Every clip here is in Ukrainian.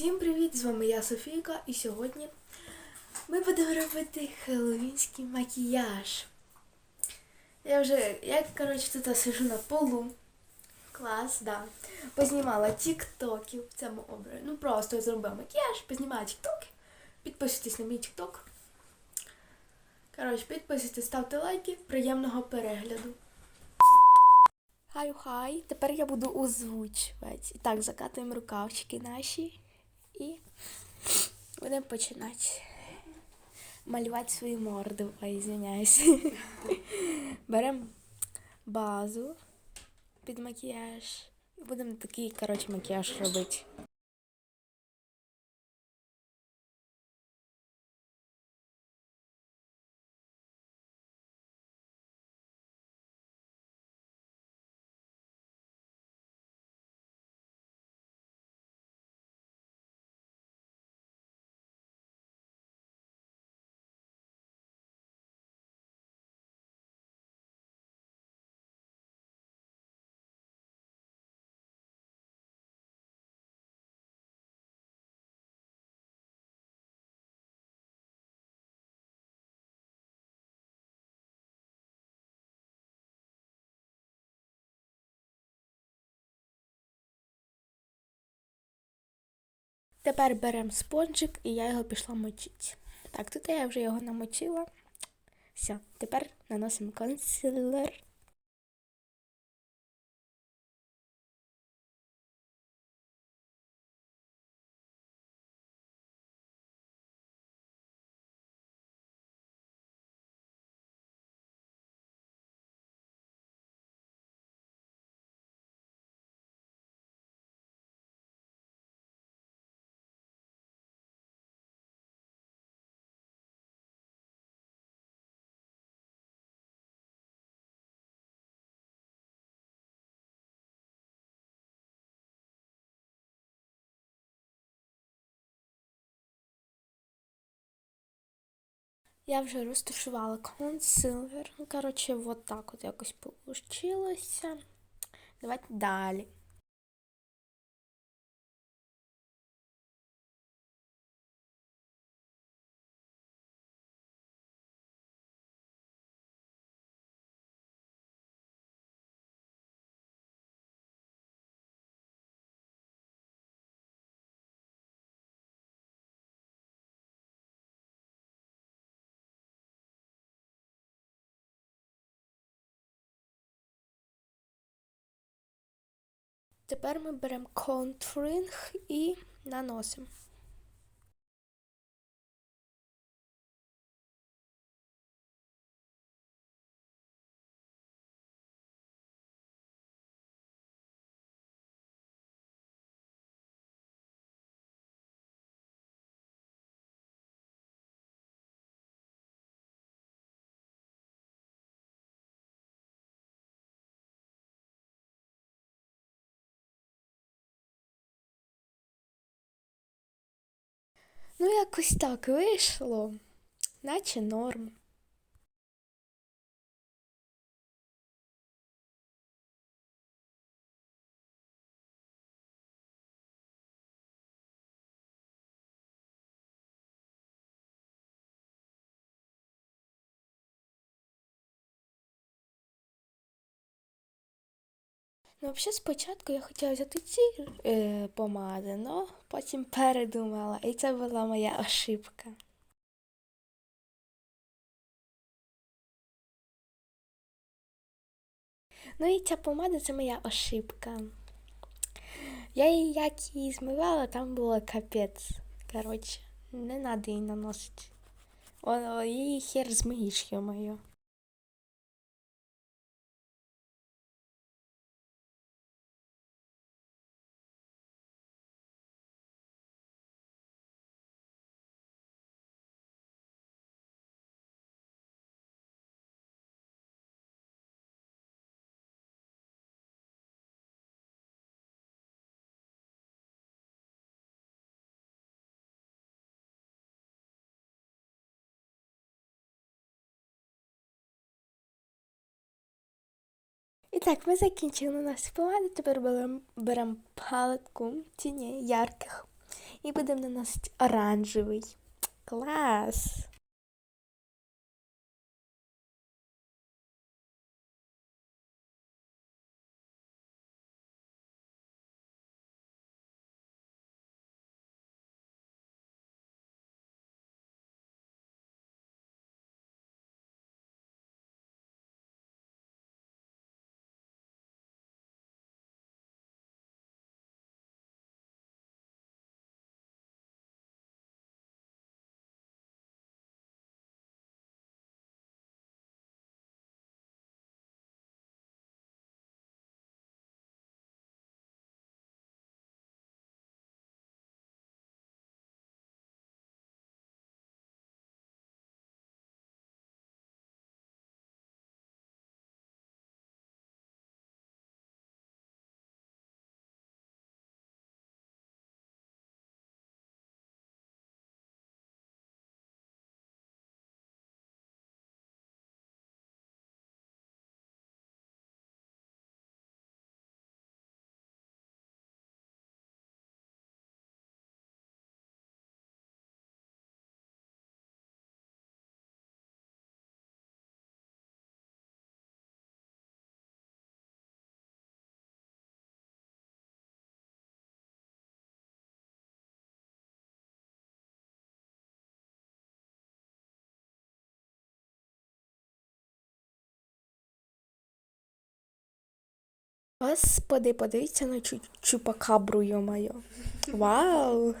Всім привіт! З вами я Софійка, і сьогодні ми будемо робити хеллоуінський макіяж. Я вже, я, коротше, тут сижу на полу. Клас, да. Познімала тіктоків в цьому образі. Ну просто я зробила макіяж, познімала тіктоки. Підписуйтесь на мій тікток. Коротше, підписуйтесь, ставте лайки. Приємного перегляду. Хай-хай, тепер я буду озвучувати. І так, закатуємо рукавчики наші і будемо починати малювати свою морду. Ой, звиняюсь. Беремо базу під макіяж. І будемо такий, коротше, макіяж робити. Тепер беремо спонжик і я його пішла мочити. Так, тут я вже його намочила. Все, тепер наносимо консилер. Я вже розташувала консилер. Ну, коротше, от так от якось получилося. Давайте далі. Тепер ми беремо контуринг і наносимо. Ну, якось так вийшло, наче норм. Ну, взагалі, спочатку я хотіла взяти ці е, помади, але потім передумала, і це була моя ошибка. Ну і ця помада це моя ошибка. Я її як її змивала, там було капець. Коротше, не треба її наносити. Її хер змиєш, йо-моє. І так, ми закінчили нашу помаду, тепер беремо берем палетку тіней ярких і будемо наносити оранжевий. Клас! Господи, подивіться на чу чупакабру, йо-моє. Вау!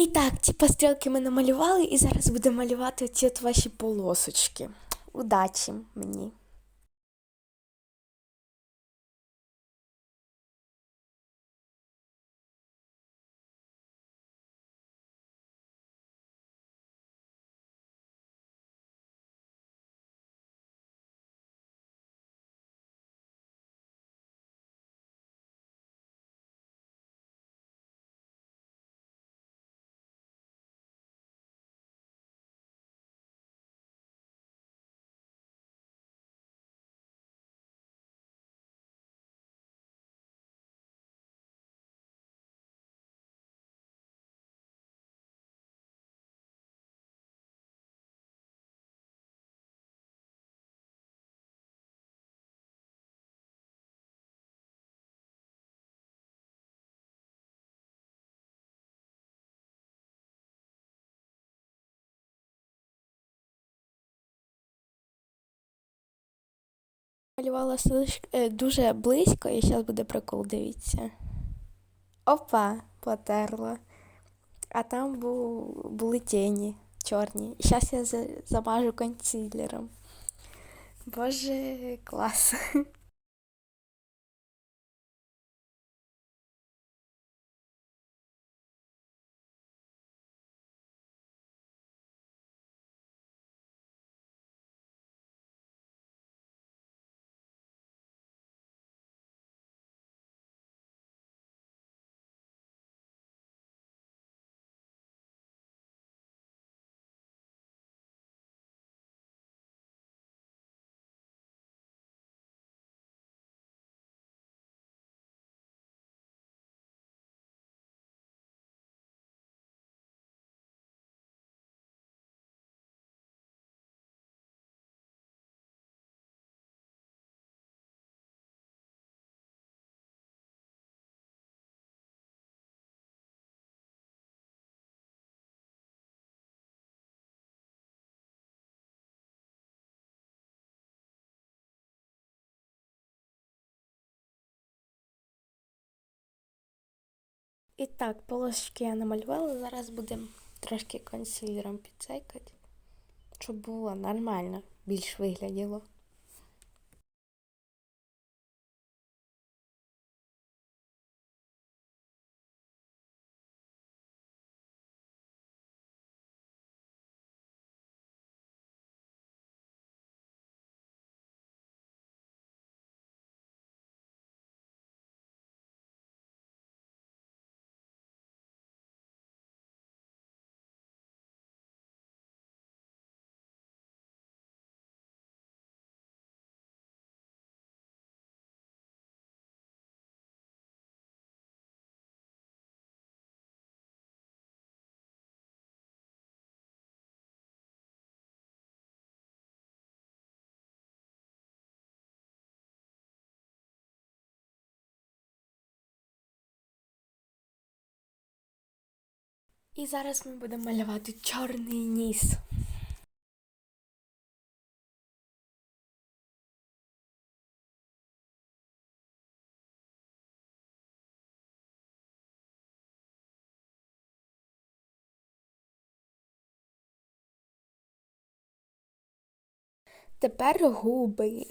І так, ці пострілки ми намалювали, і зараз будемо малювати ці от ваші полосочки. Удачі мені! Малювала е, дуже близько, і зараз буде прикол, дивіться. Опа, потерла. А там бу- були тіні чорні. Зараз я замажу консилером. Боже, клас. І так, полосочки я намалювала. Зараз будемо трошки консилером підцейкати, щоб було нормально, більш вигляділо. І зараз ми будемо малювати чорний ніс. Тепер губи.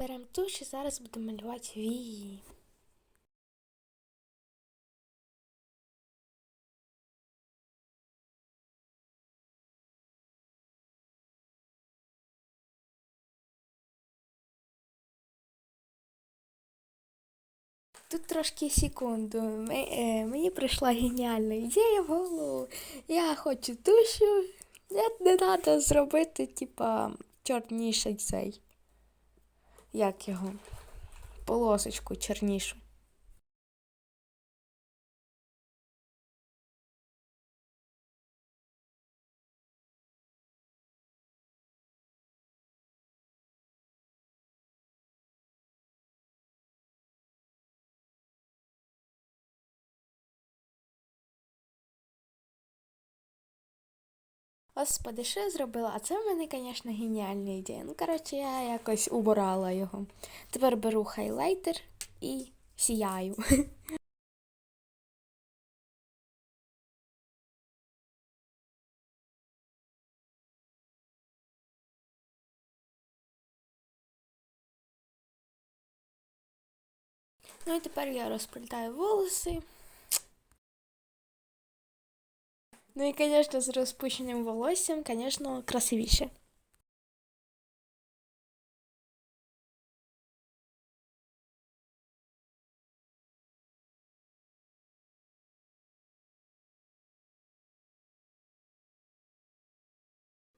Беремо туш і зараз будемо малювати вії. Тут трошки секунду. Е, мені прийшла геніальна ідея в голову. Я хочу тушу. Не треба зробити, типа, чорніший цей. Як його? Полосочку чорнішу. Господи, що я зробила? А це в мене, звісно, геніальна ідея. Ну, коротше, я якось убирала його. Тепер беру хайлайтер і сіяю. Ну і тепер я розплітаю волоси. Ну і, звісно, з розпущеним волоссям, звісно, красивіше.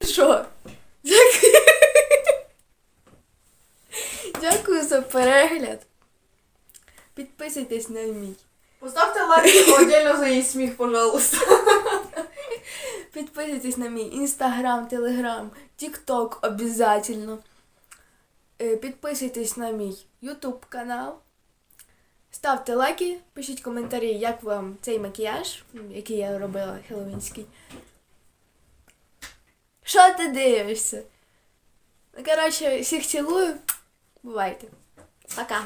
Що? Дякую. Дякую за перегляд. Підписуйтесь на мій. Поставьте лайк отдельно за її сміх, пожалуйста. Підписуйтесь на мій інстаграм, телеграм, тікток обязательно. Підписуйтесь на мій ютуб канал. Ставте лайки, пишіть коментарі, як вам цей макіяж, який я робила хеллоуінський. Що ти дивишся? Ну, коротше, всіх цілую. Бувайте. Пока.